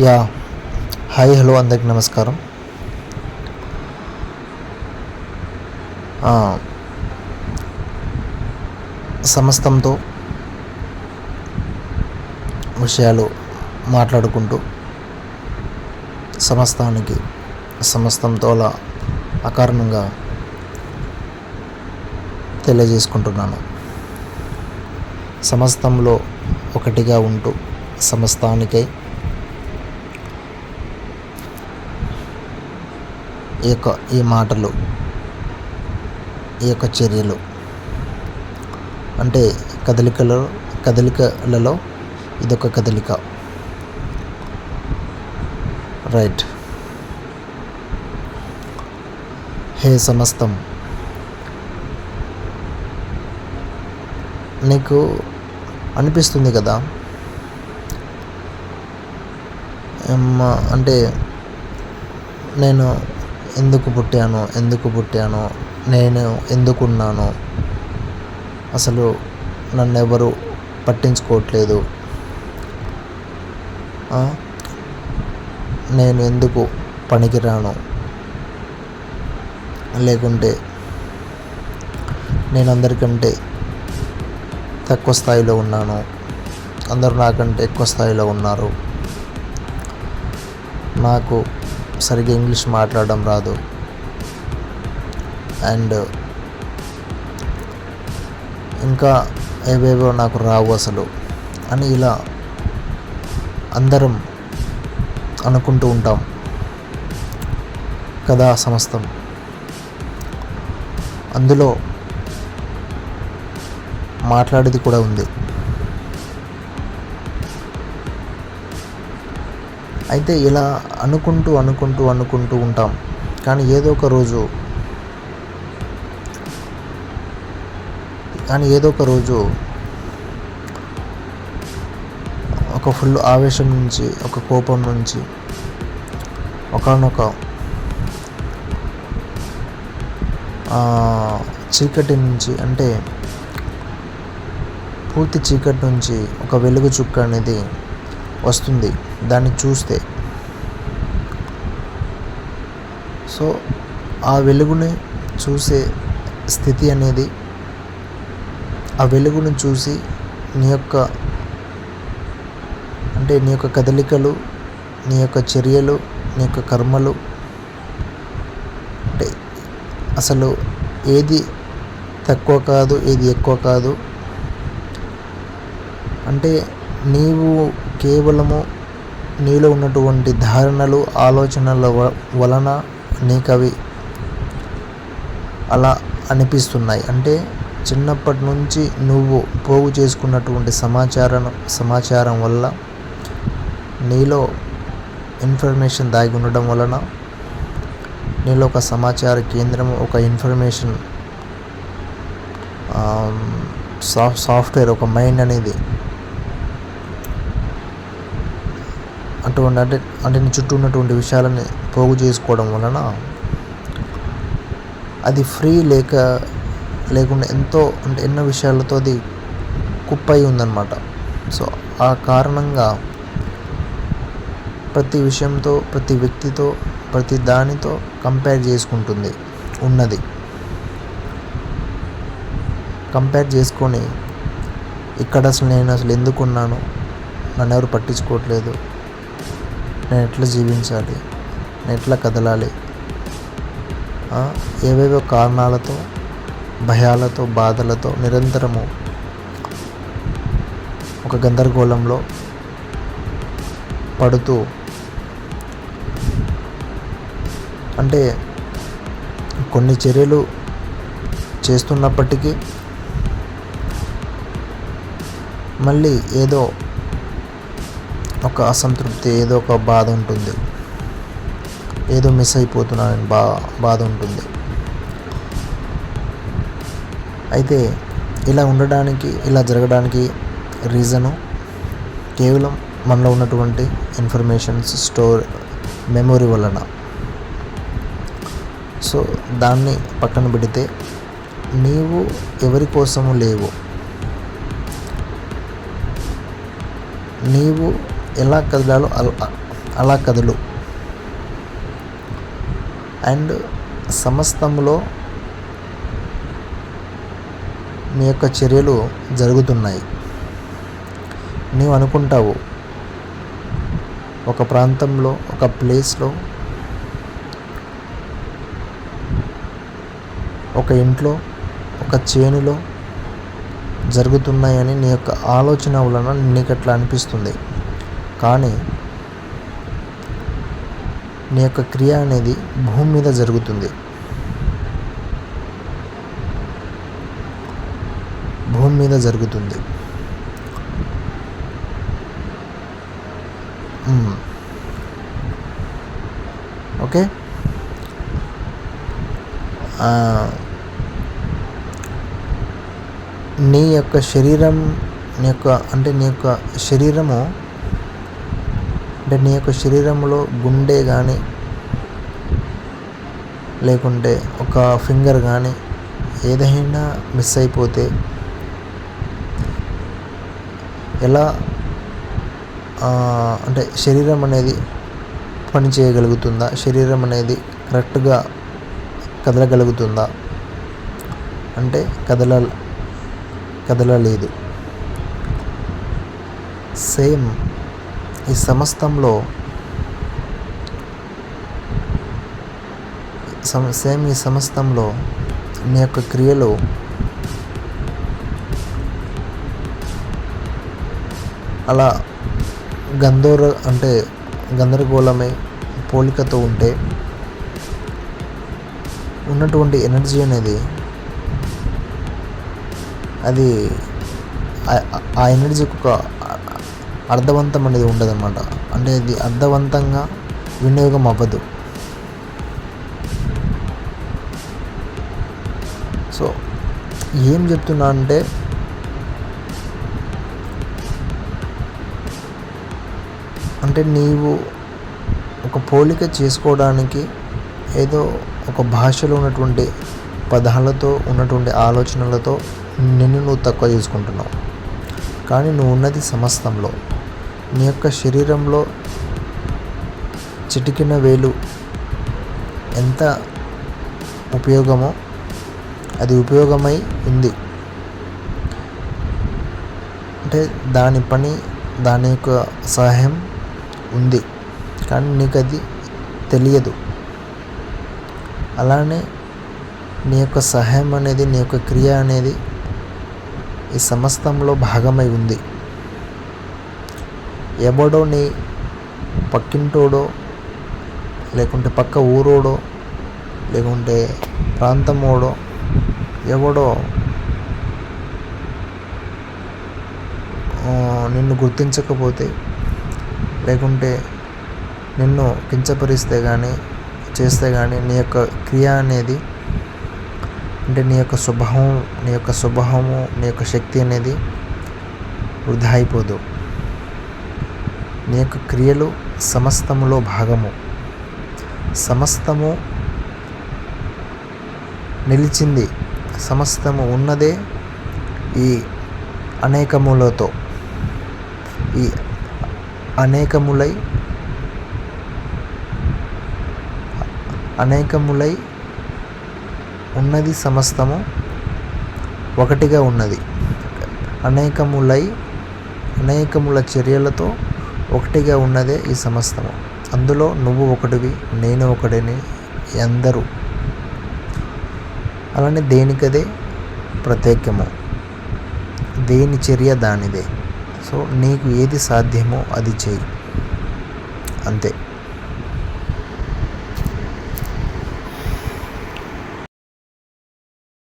Yeah. Hi hello అందరికి నమస్కారం. సమస్తంతో విషయాలు మాట్లాడుకుంటూ సమస్తానికి సమస్తంతో అలా అకారణంగా తెలియజేసుకుంటున్నాను. సమస్తంలో ఒకటిగా ఉంటూ సమస్తానికై ఈ యొక్క ఈ మాటలు ఈ యొక్క చర్యలు. అంటే కదలికలో కదలికలలో ఇదొక కదలిక. రైట్. హే సమస్తం. నీకు అనిపిస్తుంది కదా? అంటే నేను ఎందుకు పుట్టాను ఎందుకు పుట్టాను నేను ఎందుకున్నాను? అసలు నన్ను ఎవరు పట్టించుకోవట్లేదు నేను ఎందుకు పనికిరాను? లేకుంటే నేను అందరికంటే తక్కువ స్థాయిలో ఉన్నాను. అందరూ నాకంటే ఎక్కువ స్థాయిలో ఉన్నారు. నాకు సరిగ్గా ఇంగ్లీష్ మాట్లాడడం రాదు. అండ్ ఇంకా ఏవేవో నాకు రావు అసలు అని ఇలా అందరం అనుకుంటూ ఉంటాం. కదా సమస్తం. అందులో మాట్లాడేది కూడా ఉంది. అయితే ఇలా అనుకుంటూ అనుకుంటూ అనుకుంటూ ఉంటాం. కానీ ఏదో ఒక రోజు కానీ ఏదో ఒక రోజు ఒక ఫుల్ ఆవేశం నుంచి ఒక కోపం నుంచి ఒకనొక చీకటి నుంచి అంటే పూర్తి చీకటి నుంచి ఒక వెలుగు చుక్క అనేది వస్తుంది. దాన్ని చూస్తే. సో ఆ వెలుగుని చూసే స్థితి అనేది ఆ వెలుగును చూసి నీ యొక్క అంటే నీ యొక్క కదలికలు నీ యొక్క చర్యలు నీ యొక్క కర్మలు అంటే అసలు ఏది తక్కువ కాదు ఏది ఎక్కువ కాదు అంటే నీవు కేవలము నీలో ఉన్నటువంటి ధారణలు ఆలోచనల వ- వలన నీకవి అలా అనిపిస్తున్నాయి. అంటే చిన్నప్పటి నుంచి నువ్వు పోగు చేసుకున్నటువంటి సమాచారం సమాచారం వల్ల నీలో ఇన్ఫర్మేషన్ దాగి ఉండడం వలన నీలో ఒక సమాచార కేంద్రం ఒక ఇన్ఫర్మేషన్ సాఫ్ సాఫ్ట్వేర్ ఒక మైండ్ అనేది అటువంటి అంటే అంటే నీ చుట్టూ ఉన్నటువంటి విషయాలని పోగు చేసుకోవడం వలన అది ఫ్రీ లేక లేకుండా ఎంతో అంటే ఎన్నో విషయాలతో అది కుప్పై ఉందన్నమాట. సో ఆ కారణంగా ప్రతి విషయంతో ప్రతి వ్యక్తితో ప్రతి దానితో కంపేర్ చేసుకుంటుంది ఉన్నది. కంపేర్ చేసుకొని ఇక్కడ అసలు నేను అసలు ఎందుకున్నాను నన్ను ఎవరు పట్టించుకోవట్లేదు? నేను ఎట్లా జీవించాలి నేను ఎట్లా కదలాలి ఏవేవో కారణాలతో భయాలతో బాధలతో నిరంతరము ఒక గందరగోళంలో పడుతూ అంటే కొన్ని చర్యలు చేస్తున్నప్పటికీ మళ్ళీ ఏదో ఒక అసంతృప్తి ఏదో ఒక బాధ ఉంటుంది. ఏదో మిస్ అయిపోతున్నానని బా బాధ ఉంటుంది. అయితే ఇలా ఉండడానికి ఇలా జరగడానికి రీజను కేవలం మనలో ఉన్నటువంటి ఇన్ఫర్మేషన్స్ స్టోర్ మెమొరీ వలన. సో దాన్ని పక్కన పెడితే నీవు ఎవరి కోసము లేవు. నీవు ఎలా కదలాలో అలా కదలు. అండ్ సమస్తంలో నీ యొక్క చర్యలు జరుగుతున్నాయి. నీవు అనుకుంటావు ఒక ప్రాంతంలో ఒక ప్లేస్లో ఒక ఇంట్లో ఒక చేనులో జరుగుతున్నాయని నీ యొక్క ఆలోచన వలన నీకు అట్లా అనిపిస్తుంది? కానీ నీ యొక్క క్రియ అనేది భూమి మీద జరుగుతుంది. భూమి మీద జరుగుతుంది. ఓకే? నీ యొక్క శరీరం నీ యొక్క అంటే నీ యొక్క శరీరము అంటే నీ యొక్క శరీరంలో గుండె కానీ లేకుంటే ఒక ఫింగర్ కానీ ఏదైనా మిస్ అయిపోతే ఎలా అంటే శరీరం అనేది పని చేయగలుగుతుందా? శరీరం అనేది కరెక్ట్గా కదలగలుగుతుందా? అంటే కదల కదలలేదు. సేమ్ ఈ సమస్తంలో సేమ్ ఈ సమస్తంలో నీ యొక్క క్రియలు అలా గందోర అంటే గందరగోళమే పోలికతో ఉంటే ఉన్నటువంటి ఎనర్జీ అనేది అది ఆ- ఆ ఎనర్జీకి ఒక అర్థవంతం అనేది ఉండదన్నమాట. అంటే అది అర్థవంతంగా వినియోగం అవ్వదు. సో ఏం చెప్తున్నా అంటే అంటే నీవు ఒక పోలిక చేసుకోవడానికి ఏదో ఒక భాషలో ఉన్నటువంటి పదాలతో ఉన్నటువంటి ఆలోచనలతో నిన్ను నువ్వు తక్కువ చేసుకుంటున్నావు. కానీ నువ్వు ఉన్నది సమస్తంలో. నీ యొక్క శరీరంలో చిటికిన వేలు ఎంత ఉపయోగమో అది ఉపయోగమై ఉంది. అంటే దాని పని దాని యొక్క సహాయం ఉంది. కానీ నీకు అది తెలియదు. అలానే నీ యొక్క సహాయం అనేది నీ యొక్క క్రియ అనేది ఈ సమస్తంలో భాగమై ఉంది. ఎవడో నీ పక్కింటోడో లేకుంటే పక్క ఊరోడో లేకుంటే ప్రాంతమోడో ఎవడో నిన్ను గుర్తించకపోతే లేకుంటే నిన్ను కించపరిస్తే కానీ చేస్తే కానీ నీ యొక్క క్రియ అనేది అంటే నీ యొక్క స్వభావం నీ యొక్క స్వభావము నీ యొక్క శక్తి అనేది వృధా అయిపోదు. నీ యొక్క క్రియలు సమస్తములో భాగము. సమస్తము నిలిచింది సమస్తము ఉన్నదే ఈ అనేకములతో. ఈ అనేకములై అనేకములై ఉన్నది సమస్తము ఒకటిగా ఉన్నది. అనేకములై అనేకముల చర్యలతో ఒకటిగా ఉన్నదే ఈ సమస్తము. అందులో నువ్వు ఒకటివి నేను ఒకటిని అందరూ అలానే దేనికదే ప్రత్యేకము? దేని చర్య దానిదే. సో నీకు ఏది సాధ్యమో అది చెయ్యి అంతే.